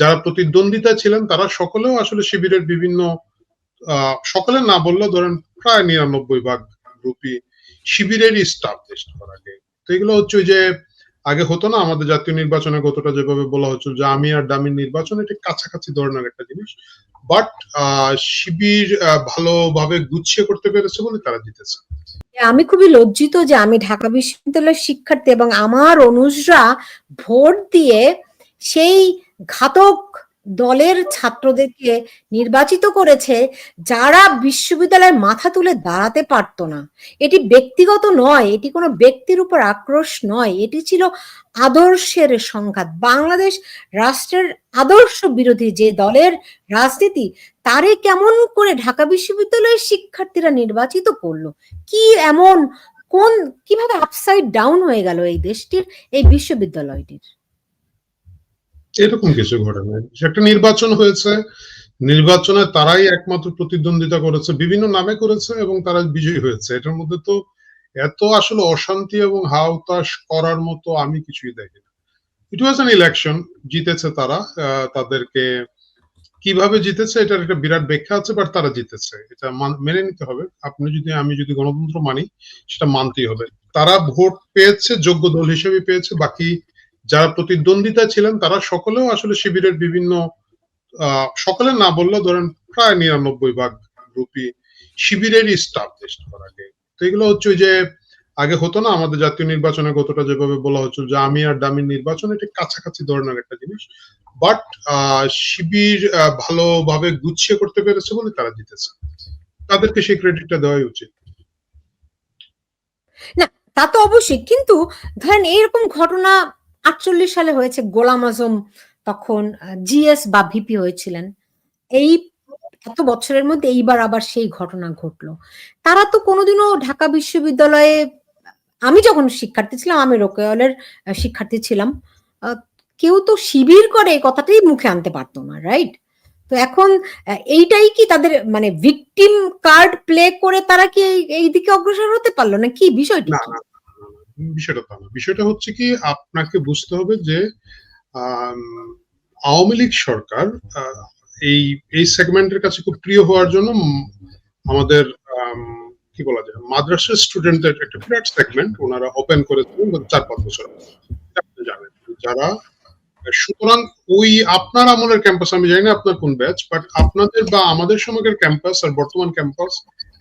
যারা প্রতিদ্বন্দ্বিতা ছিলেন, তারা সকলেও আসলে শিবিরের বিভিন্ন সকলে না বললেও ধরেন প্রায় নিরানব্বই ভাগ গ্রুপই শিবিরেরই স্টাফ আগে। তো এগুলো হচ্ছে যে, আগে হতো না, আমাদের জাতীয় নির্বাচনে গতটা যেভাবে বলা হচ্ছিল যে আমি আর দামির নির্বাচন, এটা কাছাকাছি ধরনের একটা জিনিস। বাট শিবির ভালোভাবে গুছিয়ে করতে পেরেছে বলে তারা জিতেছে। আমি খুবই লজ্জিত যে আমি ঢাকা বিশ্ববিদ্যালয়ের শিক্ষার্থী এবং আমার অনুজরা ভোট দিয়ে সেই ঘাতক দলের ছাত্রদেরকে নির্বাচিত করেছে যারা বিশ্ববিদ্যালয়ের মাথা তুলে দাঁড়াতে পারতো না। এটি ব্যক্তিগত নয়, এটি কোনো ব্যক্তির উপর আক্রোশ নয়, এটি ছিল আদর্শের সংঘাত। বাংলাদেশ রাষ্ট্রের আদর্শ বিরোধী যে দলের রাজনীতি, তারে কেমন করে ঢাকা বিশ্ববিদ্যালয়ের শিক্ষার্থীরা নির্বাচিত করল? কি এমন, কোন, কীভাবে আপসাইড ডাউন হয়ে গেল এই দেশটির, এই বিশ্ববিদ্যালয়টির? এরকম কিছু ঘটে নাই। একটা নির্বাচন হয়েছে, নির্বাচনে তারাই একমাত্র প্রতিদ্বন্দ্বিতা করেছে, বিভিন্ন নামে করেছে এবং তারা বিজয়ী হয়েছে। এটার মধ্যে তো এত আসলে অশান্তি এবং হাওতাস করার মতো আমি কিছুই দেখি না। ইট ওয়াজ অ্যান ইলেকশন জিতেছে তারা তাদেরকে কীভাবে জিতেছে এটার একটা বিরাট ব্যাখ্যা আছে বাট তারা জিতেছে। এটা মেনে নিতে হবে। আপনি যদি, আমি যদি গণতন্ত্র মানি, সেটা মানতেই হবে। তারা ভোট পেয়েছে, যোগ্য দল হিসেবে পেয়েছে, বাকি যারা প্রতিদ্বন্দ্বিতা ছিলেন, তারা সকলেও আসলে শিবিরের বিভিন্ন সকলে না বললেও ধরেন প্রায় নিরানব্বই ভাগ গ্রুপই শিবিরেরই স্টাফ করার আগে। তো এগুলো হচ্ছে যে, আগে হতো না আমাদের জাতীয় নির্বাচনে গতটা যেভাবে বলা হচ্ছিল যে আমি আর দামির নির্বাচন, এটা কাছাকাছি ধরনের একটা জিনিস। বাট শিবির ভালোভাবে গুছিয়ে করতে পেরেছে বলে তারা জিতেছে। তাদেরকে সেই ক্রেডিটটা দেওয়াই উচিত। না, তা তো অবশ্যই। কিন্তু ধরেন এইরকম ঘটনা আটচল্লিশ সালে হয়েছে গোলাম আজম তখন জিএস বা ভিপি হয়েছিলেন। এই এত বছরের মধ্যে এইবার আবার সেই ঘটনা ঘটলো। তারা তো কোনোদিনও ঢাকা বিশ্ববিদ্যালয়ে, আমি যখন শিক্ষার্থী ছিলাম, আমি রোকেয়ালের শিক্ষার্থী ছিলাম কেউ তো শিবির করে এই কথাটাই মুখে আনতে পারতো না রাইট তো এখন এইটাই কি তাদের মানে ভিকটিম কার্ড প্লে করে তারা কি এই- এই দিকে অগ্রসর হতে পারল? না কি বিষয়টি? বিষয়টা তা না। বিষয়টা হচ্ছে কি, আপনাকে বুঝতে হবে যে আওয়ামী লীগ সরকার এই এই সেগমেন্টের কাছে খুব প্রিয় হওয়ার জন্য আমাদের কি বলা যায়, মাদ্রাসার স্টুডেন্টদের একটা বিরাট সেগমেন্ট ওনারা ওপেন করেছিলেন চার, পাঁচ বছর জানেন। যারা, সুতরাং ওই আপনার আমলের ক্যাম্পাস আমি জানি না আপনার কোন ব্যাচ বাট আপনাদের বা আমাদের সময়কার ক্যাম্পাস আর বর্তমান ক্যাম্পাস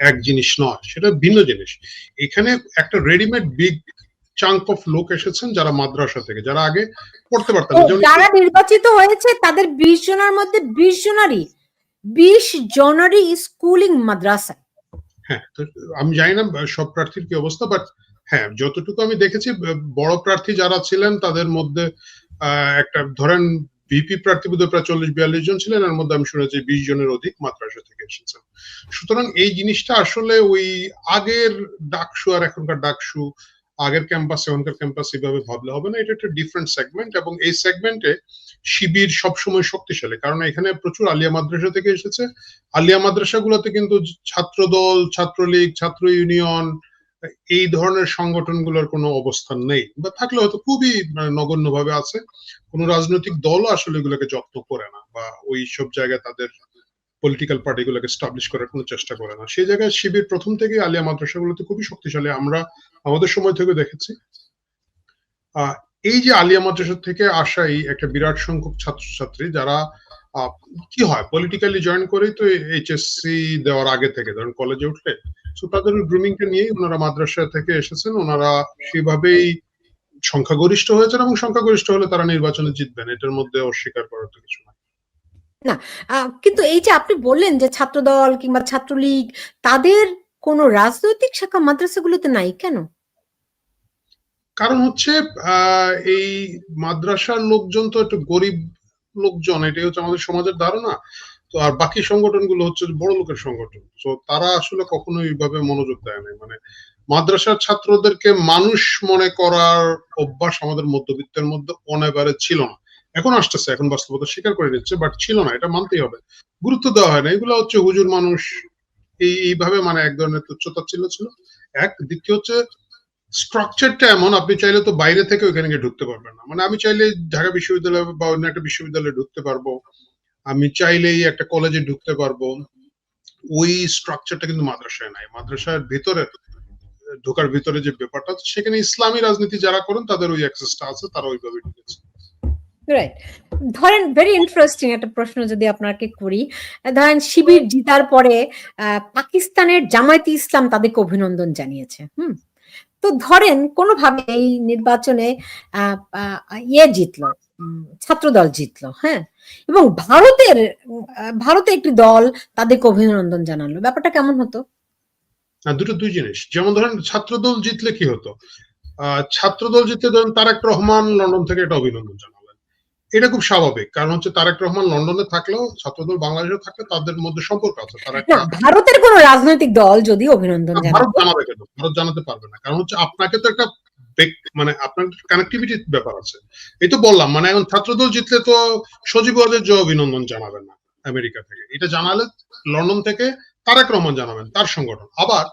এক জিনিস নয়, সেটা ভিন্ন জিনিস। এখানে একটা রেডিমেড বিগ চাঙ্ক অফ লোক এসেছেন যারা মাদ্রাসা থেকে যারা আগে পড়তে পারতেন। যারা নির্বাচিত হয়েছে তাদের বিশ জনের মধ্যে বিশ জনারই বিশ জনারই স্কুলিং মাদ্রাসা। হ্যাঁ আমি জানি না সব প্রার্থীর কি অবস্থা বাট হ্যাঁ যতটুকু আমি দেখেছি বড় প্রার্থী যারা ছিলেন তাদের মধ্যে একটা ধরেন ভিপি প্রার্থী বোধহয় প্রায় চল্লিশ বিয়াল্লিশ জন ছিলেন এর মধ্যে আমি শুনেছি বিশ জনের অধিক মাদ্রাসা থেকে এসেছেন। সুতরাং এই জিনিসটা আসলে ওই আগের ডাকসু আর এখনকার ডাকসু আগের ক্যাম্পাস এখনকার ক্যাম্পাস এইভাবে ভাবলে হবে না। এটা একটা ডিফারেন্ট সেগমেন্ট এবং এই সেগমেন্টে শিবির সবসময় শক্তিশালী। কারণ এখানে প্রচুর আলিয়া মাদ্রাসা থেকে এসেছে। আলিয়া মাদ্রাসাগুলোতে কিন্তু ছাত্রদল, ছাত্রলীগ, ছাত্র ইউনিয়ন, এই ধরনের সংগঠনগুলোর কোনো অবস্থান নেই। বা থাকলে হয়তো খুবই নগণ্য ভাবে আছে। কোনো রাজনৈতিক দলও আসলে এগুলোকে যত্ন করে না বা ওই সব জায়গায় তাদের পলিটিক্যাল পার্টিগুলোকে স্টাবলিশ করার কোনো চেষ্টা করে না। সেই জায়গায় শিবির প্রথম থেকে আলিয়া মাদ্রাসাগুলোতে খুবই শক্তিশালী। আমরা আমাদের সময় থেকে দেখেছি। এই যে আলিয়া মাদ্রাসা থেকে আসা এই একটা বিরাট সংখ্যক ছাত্রছাত্রী যারা কি হয়? পলিটিক্যালি জয়েন করেই তো এইচএসসি দেওয়ার আগে থেকে, ধরেন কলেজে উঠলে তো তাদের গ্রুমিং কে নিয়েই ওনারা মাদ্রাসা থেকে এসেছেন। ওনারা সেভাবেই সংখ্যাগরিষ্ঠ হয়েছেন এবং সংখ্যাগরিষ্ঠ হলে তারা নির্বাচনে জিতবেন। এটার মধ্যে অস্বীকার করার তো কিছু না আহ, কিন্তু এই যে আপনি বললেন যে ছাত্রদল কিংবা ছাত্রলীগ তাদের কোনো রাজনৈতিক শাখা মাদ্রাসাগুলোতে নাই কেন? কারণ হচ্ছে এই মাদ্রাসার লোকজন তো একটু গরিব লোকজন এটাই হচ্ছে আমাদের সমাজের ধারণা। তো আর বাকি সংগঠনগুলো হচ্ছে বড় লোকের সংগঠন। তো তারা আসলে কখনো এইভাবে মনোযোগ দেয় না মানে মাদ্রাসার ছাত্রদেরকে মানুষ মনে করার অভ্যাস আমাদের মধ্যবিত্তের মধ্যে অনেবারে ছিল না। এখন আসতেছে, এখন বাস্তবতা স্বীকার করে নিচ্ছে বাট ছিল না, এটা মানতেই হবে। গুরুত্ব দেওয়া হয় না এগুলো হচ্ছে হুজুর মানুষ, এই, এইভাবে মানে এক ধরনের তুচ্ছতা ছিল ছিল। এক, দ্বিতীয় হচ্ছে স্ট্রাকচারটা এমন, আপনি চাইলে তো বাইরে থেকে ওইখানে গিয়ে ঢুকতে পারবেন না। মানে আমি চাইলে ঢাকা বিশ্ববিদ্যালয় বা অন্য একটা বিশ্ববিদ্যালয়ে ঢুকতে পারব। আমি চাইলেই একটা কলেজে ঢুকতে পারব। ওই স্ট্রাকচারটা কিন্তু মাদ্রাসায় নাই। মাদ্রাসার ভিতরে, ঢোকার ভিতরে যে ব্যাপারটা সেখানে ইসলামী রাজনীতি যারা করেন, তাদের ওই অ্যাক্সেসটা আছে, তারা ওইভাবে ঢুকেছে। রাইট ধরেন ভেরি ইন্টারেস্টিং একটা প্রশ্ন যদি আপনাকে করি। ধরেন, শিবির জিতার পরে পাকিস্তানের জামায়াতে ইসলাম তাদেরকে অভিনন্দন জানিয়েছে, হুম? তো ধরেন, কোনোভাবে এই নির্বাচনে ইয়ে জিতলো ছাত্রদল জিতলো হ্যাঁ? এবং ভারতের ভারতে একটি দল তাদেরকে অভিনন্দন জানালো। ব্যাপারটা কেমন হতো? দুটো, দুই জিনিস। যেমন ধরেন, ছাত্রদল জিতলে কি হতো? ছাত্রদল জিতলে ধরেন তারেক রহমান লন্ডন থেকে একটা অভিনন্দন জানালেন এটা খুব স্বাভাবিক। কারণ হচ্ছে তারেক রহমান লন্ডনে থাকলেও ছাত্রদল বাংলাদেশে থাকলে তাদের মধ্যে সম্পর্ক আছে। তারা ভারতের কোনো রাজনৈতিক দল যদি অভিনন্দন ভারত জানাবে কেন? ভারত জানাতে পারবে না। কারণ হচ্ছে আপনাকে তো একটা মানে আপনার কানেক্টিভিটির ব্যাপার আছে। এই তো বললাম মানে এখন ছাত্রদল জিতলে তো সজীব ওয়াজের জয় অভিনন্দন জানাবেন না আমেরিকা থেকে। এটা জানালে লন্ডন থেকে তারেক রহমান জানাবেন তার সংগঠন। আবার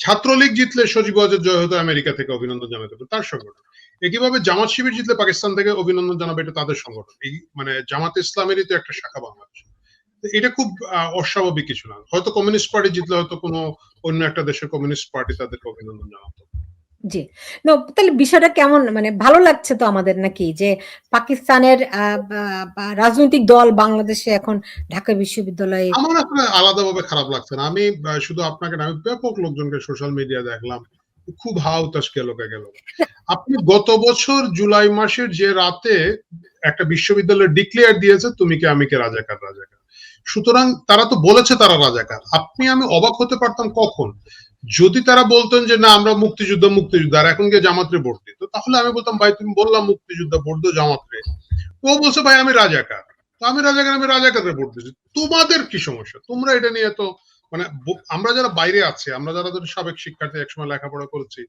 ছাত্রলীগ জিতলে সজীব ওয়াজের জয় হয়তো আমেরিকা থেকে অভিনন্দন জানাতে হবে তার সংগঠন। একইভাবে জামাত শিবির জিতলে পাকিস্তান থেকে অভিনন্দন জানাবে এটা তাদের সংগঠন। এই মানে জামাত ইসলামেরই তো একটা শাখা বাংলাদেশ। এটা খুব অস্বাভাবিক কিছু না। হয়তো কমিউনিস্ট পার্টি জিতলে হয়তো কোনো অন্য একটা দেশের কমিউনিস্ট পার্টি তাদেরকে অভিনন্দন জানাতো। জি। না তাহলে বিষয়টা কেমন? মানে ভালো লাগছে তো আমাদের নাকি যে পাকিস্তানের রাজনৈতিক দল বাংলাদেশে এখন ঢাকা বিশ্ববিদ্যালয়ে আমার আসলে আলাদাভাবে খারাপ লাগছে না। আমি শুধু আপনাকে না ব্যাপক লোকজনকে সোশ্যাল মিডিয়া দেখলাম। খুব হাউ তাস গেল। গেল আপনি গত বছর জুলাই মাসের যে রাতে একটা বিশ্ববিদ্যালয় ডিক্লেয়ার দিয়েছে, তুমি কি আমি কে রাজাকার রাজাকার? সুতরাং তারা তো বলেছে তারা রাজাকার। আপনি, আমি অবাক হতে পারতাম কখন? যদি তারা বলতেন যে, না, আমরা মুক্তিযুদ্ধ মুক্তিযুদ্ধ, আর এখন গিয়ে জামাতরে ভোট দিত তাহলে আমি বলতাম, ভাই, তুমি বললাম মুক্তিযুদ্ধ, ভোট দিও জামাতরে ও বলছে, ভাই, আমি রাজাকার। তো আমি রাজাকার, আমি রাজাকারের ভোট দিচ্ছি তোমাদের কি সমস্যা? তোমরা এটা নিয়ে তো মানে আমরা যারা বাইরে আছি, আমরা যারা ধরো সাবেক শিক্ষার্থী একসময় লেখাপড়া করেছি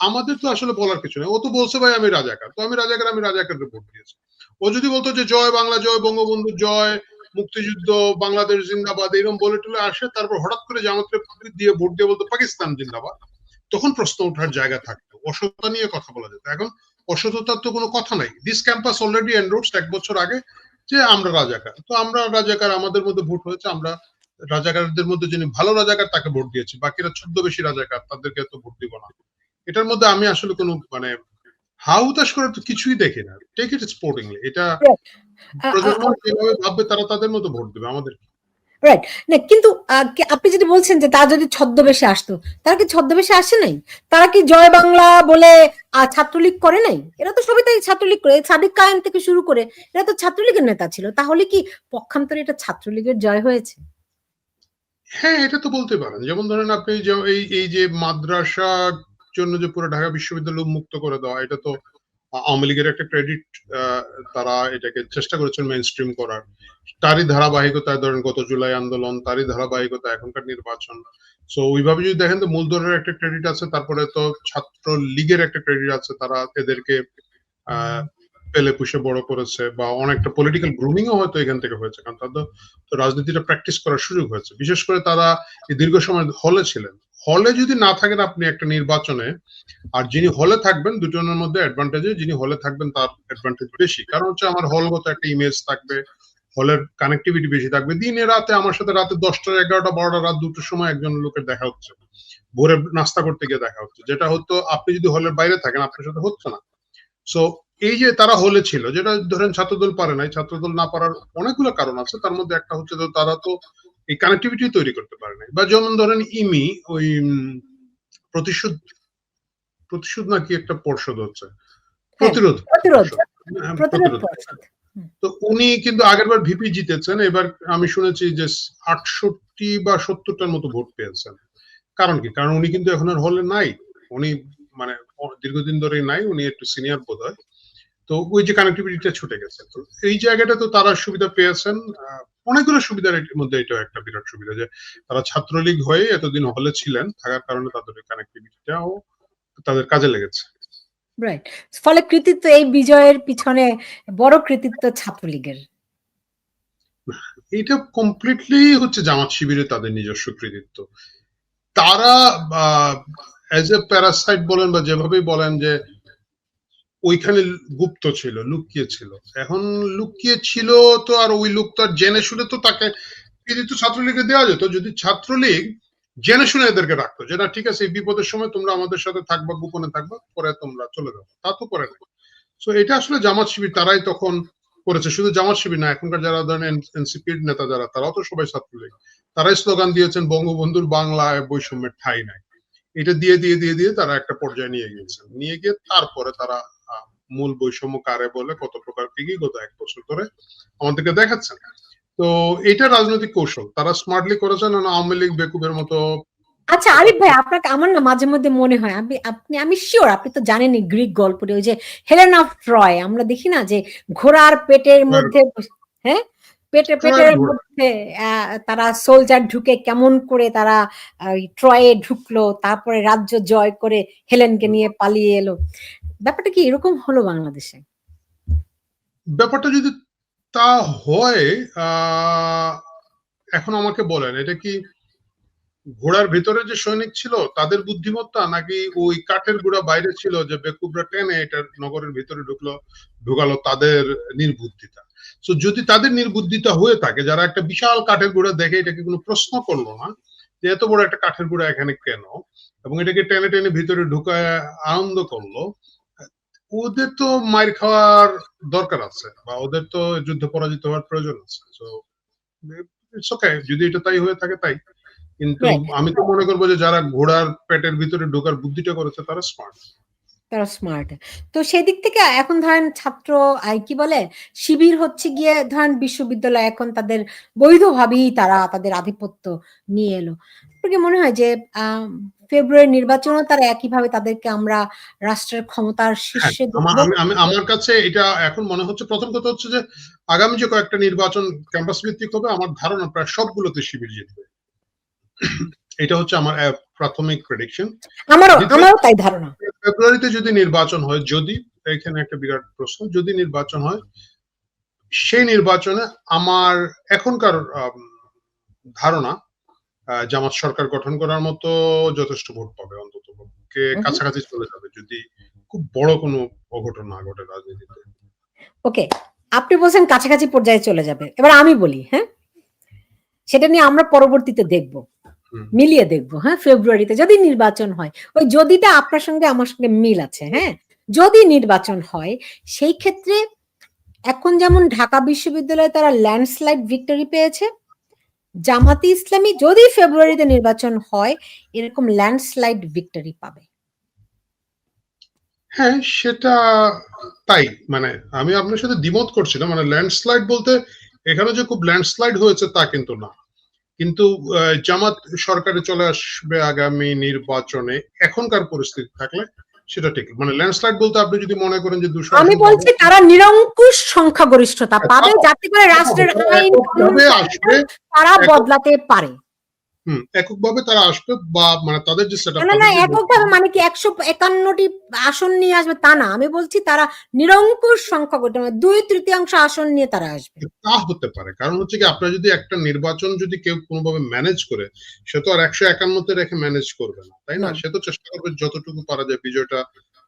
আমাদের তো আসলে বলার কিছু নেই। ও তো বলছে, ভাই, আমি রাজাকার। তো আমি রাজাকার, আমি রাজাকারের ভোট দিয়েছি। ও যদি বলতো যে, জয় বাংলা, জয় বঙ্গবন্ধু, জয় মুক্তিযুদ্ধ, বাংলাদেশ জিন্দাবাদ এরকম বলে টলে আসে, তারপর হঠাৎ করে জামাতে দিয়ে ভোট দিয়ে বলতো, পাকিস্তান জিন্দাবাদ। তখন প্রশ্ন ওঠার জায়গা থাকতো। অসততা নিয়ে কথা বলা যেত। এখন অসততার তো কোনো কথা নাই। দিস ক্যাম্পাস অলরেডি এনরোডস এক বছর আগে যে, আমরা রাজাকার। তো আমরা রাজাকার, আমাদের মধ্যে ভোট হয়েছে, আমরা রাজাকারদের মধ্যে যিনি ভালো রাজাকার তাকে ভোট দিয়েছি। বাকিরা চোদ্দ বেশি রাজাকার তাদেরকে তো ভোট দিব না। এটার মধ্যে আমি আসলে কোনো মানে হাউতাস করে তো কিছুই দেখি না। টেক ইট স্পোর্টিংলি এটা প্রজন্ম যেভাবে ভাববে তারা তাদের মতো ভোট দেবে। আমাদের কি? না কিন্তু আপনি যদি বলছেন যে তারা যদি ছদ্মবেশে আসতো তারা কি ছদ্মবেশে আসে নাই? তারা কি জয় বাংলা বলে ছাত্রলীগ করে নাই? এরা তো সবই তাই ছাত্রলীগ করে। সাদিক কায়েম থেকে শুরু করে এরা তো ছাত্রলীগের নেতা ছিল। তাহলে কি পক্ষান্তরে এটা ছাত্রলীগের জয় হয়েছে? হ্যাঁ এটা তো বলতে পারেন। যেমন ধরেন আপনি এই এই যে মাদ্রাসা জন্য যে পুরো ঢাকা বিশ্ববিদ্যালয় মুক্ত করে দেওয়া, এটা তো আওয়ামী লীগের একটা ক্রেডিট তারা এটাকে চেষ্টা করেছেন মেইন স্ট্রিম করার। তারই ধারাবাহিকতায় ধরেন গত জুলাই আন্দোলন, তারই ধারাবাহিকতা এখনকার নির্বাচন। সো ওইভাবে যদি দেখেন তো মূলধনের একটা ক্রেডিট আছে, তারপরে তো ছাত্র লীগের একটা ক্রেডিট আছে, তারা এদেরকে পেলে পুষে বড় করেছে বা অনেকটা পলিটিক্যাল গ্রুমিং ও হয়তো এখান থেকে হয়েছে, কারণ তাদের রাজনীতিটা প্র্যাকটিস করার সুযোগ হয়েছে। বিশেষ করে তারা দীর্ঘ সময় হলে ছিলেন। হলে যদি না থাকেন আপনি একটা নির্বাচনে, আর যিনি হলে থাকবেন, দুজনের মধ্যে অ্যাডভান্টেজে যিনি হলে থাকবেন তার অ্যাডভান্টেজ বেশি। কারণ হচ্ছে আমার হলগত একটা ইমেজ থাকবে হলের কানেক্টিভিটি বেশি থাকবে। দিনে রাতে আমার সাথে রাতে দশটা, এগারোটা, বারোটা, রাত দুটোর সময় একজন লোকের দেখা হচ্ছে। ভোরে নাস্তা করতে গিয়ে দেখা হচ্ছে। যেটা হতো, আপনি যদি হলের বাইরে থাকেন, আপনার সাথে হচ্ছে না। সো এই যে তারা হলে ছিল যেটা ধরেন ছাত্রদল পারে নাই ছাত্রদল না পারার অনেকগুলো কারণ আছে তার মধ্যে একটা হচ্ছে তারা তো এই কানেক্টিভিটি তৈরি করতে পারে নাই। বা যেমন ধরেন ইমি ওই প্রতিশোধ প্রতিশোধ নাকি একটা পর্ষদ হচ্ছে। প্রতিরোধ প্রতিরোধ হ্যাঁ, প্রতিরোধ প্রতিরোধ। পর্ষদ। তো উনি কিন্তু আগেরবার ভিপি জিতেছেন এবার আমি শুনেছি যে আটষট্টি বা সত্তরটার মতো ভোট পেয়েছেন। কারণ কি? কারণ উনি কিন্তু এখন আর হলে নাই। উনি মানে দীর্ঘদিন ধরেই নাই উনি একটু সিনিয়র বোধ হয় তো ওই যে কানেক্টিভিটিটা ছুটে গেছে। তো এই জায়গাটা তো তারা সুবিধা পেয়েছেন। অনেকগুলো সুবিধার মধ্যে এটা একটা বিরাট সুবিধা যে তারা ছাত্রলীগ হয়ে এতদিন হলে ছিলেন থাকার কারণে তাদের কানেক্টিভিটিটাও তাদের কাজে লেগেছে। রাইট ফলে কৃতিত্ব এই বিজয়ের পিছনে বড় কৃতিত্ব ছাত্রলীগের। এটা কমপ্লিটলি হচ্ছে জামাত শিবিরে তাদের নিজস্ব কৃতিত্ব। তারা অ্যাজ এ প্যারাসাইট বলেন বা যেভাবেই বলেন যে ওইখানে গুপ্ত ছিল, লুকিয়ে ছিল। এখন লুকিয়ে ছিল তো আর ওই লোক তো আর জেনে শুনে তো তাকে যদি তো ছাত্রলীগে দেওয়া যেত। যদি ছাত্রলীগ জেনে শুনে এদেরকে রাখতো যে, না, ঠিক আছে, এই বিপদের সময় তোমরা আমাদের সাথে থাকবা, গোপনে থাকবা, পরে তোমরা চলে যাও তা তো করে নাই। তো এটা আসলে জামাত শিবির তারাই তখন করেছে। শুধু জামাত শিবির না, এখনকার যারা ধরেন এনসিপির নেতা যারা, তারাও তো সবাই ছাত্রলীগ। তারাই স্লোগান দিয়েছেন, বঙ্গবন্ধুর বাংলায় বৈষম্যের ঠাই নাই। এটা দিয়ে দিয়ে দিয়ে দিয়ে তারা একটা পর্যায়ে নিয়ে গিয়েছেন। নিয়ে গিয়ে তারপরে তারা মূল বৈষম্য কারে বলে কত প্রকার কি গত এক বছর ধরে আমাদেরকে দেখাচ্ছেন। তো এটা রাজনৈতিক কৌশল। তারা স্মার্টলি করেছেন না আওয়ামী লীগ বেকুবের মতো আচ্ছা আরিফ ভাই আপনাকে আমার না মাঝে মধ্যে মনে হয় আমি আপনি আমি শিওর আপনি তো জানেনই গ্রিক গল্পটি ওই যে হেলেন অফ ট্রয় আমরা দেখি না যে ঘোড়ার পেটের মধ্যে হ্যাঁ? পেটে পেটের মধ্যে তারা সোলজার ঢুকে কেমন করে তারা ট্রয়ে ঢুকলো তারপরে রাজ্য জয় করে হেলেনকে নিয়ে পালিয়ে এলো। ব্যাপারটা কি এরকম হলো বাংলাদেশে? ব্যাপারটা যদি তা হয় আহ, এখন আমাকে বলেন এটা কি ঘোড়ার ভিতরে যে সৈনিক ছিল তাদের বুদ্ধিমত্তা নাকি ওই কাঠের গুড়া বাইরে ছিল যে বেকুবরা টেনে এটা নগরের ভিতরে ঢুকলো ঢুকালো তাদের নির্বুদ্ধিতা? তো যদি তাদের নির্বুদ্ধিতা হয়ে থাকে যারা একটা বিশাল কাঠের গুড়া দেখে এটাকে কোনো প্রশ্ন করল না যে এত বড় একটা কাঠের গুড়া এখানে কেন? এবং এটাকে টেনে টেনে ভিতরে ঢুকায় আনন্দ করল ওদের তো মার খাওয়ার দরকার আছে বা ওদের তো যুদ্ধ পরাজিত হওয়ার প্রয়োজন আছে। তো ইটস ওকে যদি এটা তাই হয়ে থাকে তাই। কিন্তু আমি তো মনে করব যে যারা ঘোড়ার পেটের ভিতরে ঢোকার বুদ্ধিটা করেছে তারা স্মার্ট তারা স্মার্ট তো সেই দিক থেকে এখন ধরেন ছাত্র কি বলে শিবির হচ্ছে গিয়ে ধরেন বিশ্ববিদ্যালয় এখন তাদের বৈধভাবেই তারা তাদের আধিপত্য নিয়ে এলো। আপনার কি মনে হয় যে ফেব্রুয়ারি নির্বাচনও তারা একইভাবে তাদেরকে আমরা রাষ্ট্রের ক্ষমতার শীর্ষে হ্যাঁ, আমি আমার কাছে এটা এখন মনে হচ্ছে প্রথম কথা হচ্ছে যে আগামী যে কয়েকটা নির্বাচন ক্যাম্পাস ভিত্তিক হবে আমার ধারণা প্রায় সবগুলোতে শিবির জিতবে এটা হচ্ছে আমার প্রাথমিক প্রেডিকশন আমারও আমারও তাই ধারণা। ফেব্রুয়ারিতে যদি নির্বাচন হয় যদি এখানে একটা বিরাট প্রশ্ন যদি নির্বাচন হয় সেই নির্বাচনে আমার এখনকার ধারণা জামাত সরকার গঠন করার মতো যথেষ্ট ভোট পাবে অন্তত হুম। কাছাকাছি চলে যাবে যদি খুব বড় কোনো অঘটন না ঘটে রাজনীতিতে। ওকে আপনি বলছেন কাছাকাছি পর্যায়ে চলে যাবে। এবার আমি বলি হ্যাঁ? সেটা নিয়ে আমরা পরবর্তীতে দেখব। মিলিয়ে দেখব হ্যাঁ ফেব্রুয়ারিতে যদি নির্বাচন হয়। ওই যদিটা আপনার সঙ্গে আমার সঙ্গে মিল আছে হ্যাঁ। যদি নির্বাচন হয় সেই ক্ষেত্রে এখন যেমন ঢাকা বিশ্ববিদ্যালয়ে তারা ল্যান্ডস্লাইড ভিক্টরি পেয়েছে জামাতি ইসলামী যদি ফেব্রুয়ারিতে নির্বাচন হয় এরকম ল্যান্ডস্লাইড ভিক্টরি পাবে। হ্যাঁ সেটা তাই মানে আমি আপনার সাথে দ্বিমত করছি না মানে ল্যান্ডস্লাইড বলতে এখানে যে খুব ল্যান্ডস্লাইড হয়েছে তা কিন্তু না। কিন্তু জামাত সরকারে চলে আসবে আগামী নির্বাচনে এখনকার পরিস্থিতি থাকলে সেটা ঠিক। মানে ল্যান্ডস্লাইড বলতে আপনি যদি মনে করেন যে দুশো আমি বলছি তারা নিরঙ্কুশ সংখ্যাগরিষ্ঠতা পাবে যাতে করে রাষ্ট্রের আইন তারা বদলাতে পারে। হুম এককভাবে তারা আসবে বা মানে তাদের যে সেটা না না এককভাবে মানে কি একশো একান্নটি আসন নিয়ে আসবে তা না আমি বলছি তারা নিরঙ্কুশ সংখ্যা মানে দুই তৃতীয়াংশ আসন নিয়ে তারা আসবে। তা হতে পারে কারণ হচ্ছে কি আপনার যদি একটা নির্বাচন যদি কেউ কোনোভাবে ম্যানেজ করে সে তো আর একশো একান্নতে রেখে ম্যানেজ করবে না তাই না। সে তো চেষ্টা করবে যতটুকু পারা যায় বিজয়টা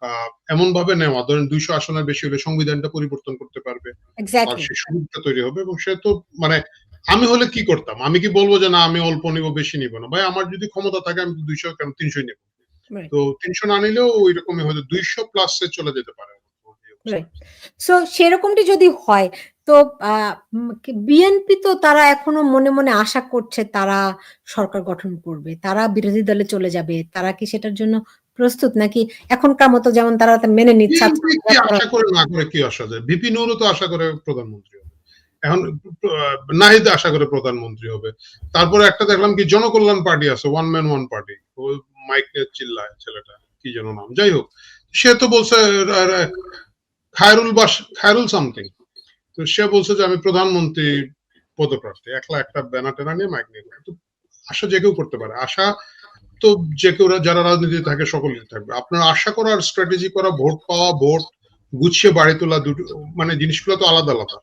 আহ, এমন ভাবে নেওয়া। ধরেন দুইশো আসনের বেশি হলে সংবিধানটা পরিবর্তন করতে পারবে আর সে সুযোগটা তৈরি হবে এবং সে তো মানে আমি হলে কি করতাম? আমি কি বলব যে না আমি অল্প নিব বেশি নিব না? ভাই আমার যদি ক্ষমতা থাকে আমি দুইশো কেন তিনশোই নেব? তো তিনশো না নিলেও ওই রকমই হয়তো দুইশো প্লাসে চলে যেতে পারে. সো সেরকমটি যদি হয় তো বিএনপি তো তারা এখনও মনে মনে আশা করছে তারা সরকার গঠন করবে। তারা বিরোধী দলে চলে যাবে। তারা কি সেটার জন্য প্রস্তুত? নাকি এখনকার মতো যেমন তারা মেনে নিচ্ছে আশা করে না করে কি আসা যায় বিপি নুরও তো আশা করে প্রধানমন্ত্রী এখন নাহিদ আশা করে প্রধানমন্ত্রী হবে। তারপরে একটা দেখলাম কি, জনকল্যাণ পার্টি আছে one man one party mic নিয়ে চিল্লায় ছেলেটা, কি যেন নাম। যাই হোক, সে তো বলছে খায়রুল বাস, খায়রুল সামথিং তো সে বলছে যে, আমি প্রধানমন্ত্রী পদপ্রার্থী। একলা একটা ব্যানার টেনা নিয়ে মাইক নিয়ে তো আশা যে কেউ করতে পারে। আশা তো যে কেউ, যারা রাজনীতিতে থাকে সকলেই থাকবে। আপনার আশা করার স্ট্র্যাটেজি করা, ভোট পাওয়া, ভোট গুছিয়ে বাড়ি তোলা দুটো মানে জিনিসগুলো তো আলাদা আলাদা।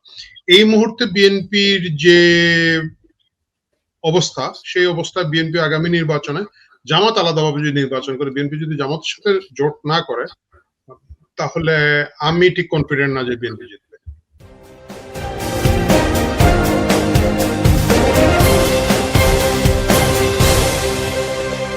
এই মুহূর্তে বিএনপির যে অবস্থা, সেই অবস্থা বিএনপি আগামী নির্বাচনে জামাত আলাদাভাবে যদি নির্বাচন করে, বিএনপি যদি জামাতের সাথে জোট না করে, তাহলে আমি ঠিক কনফিডেন্ট না যে বিএনপি জিতবে।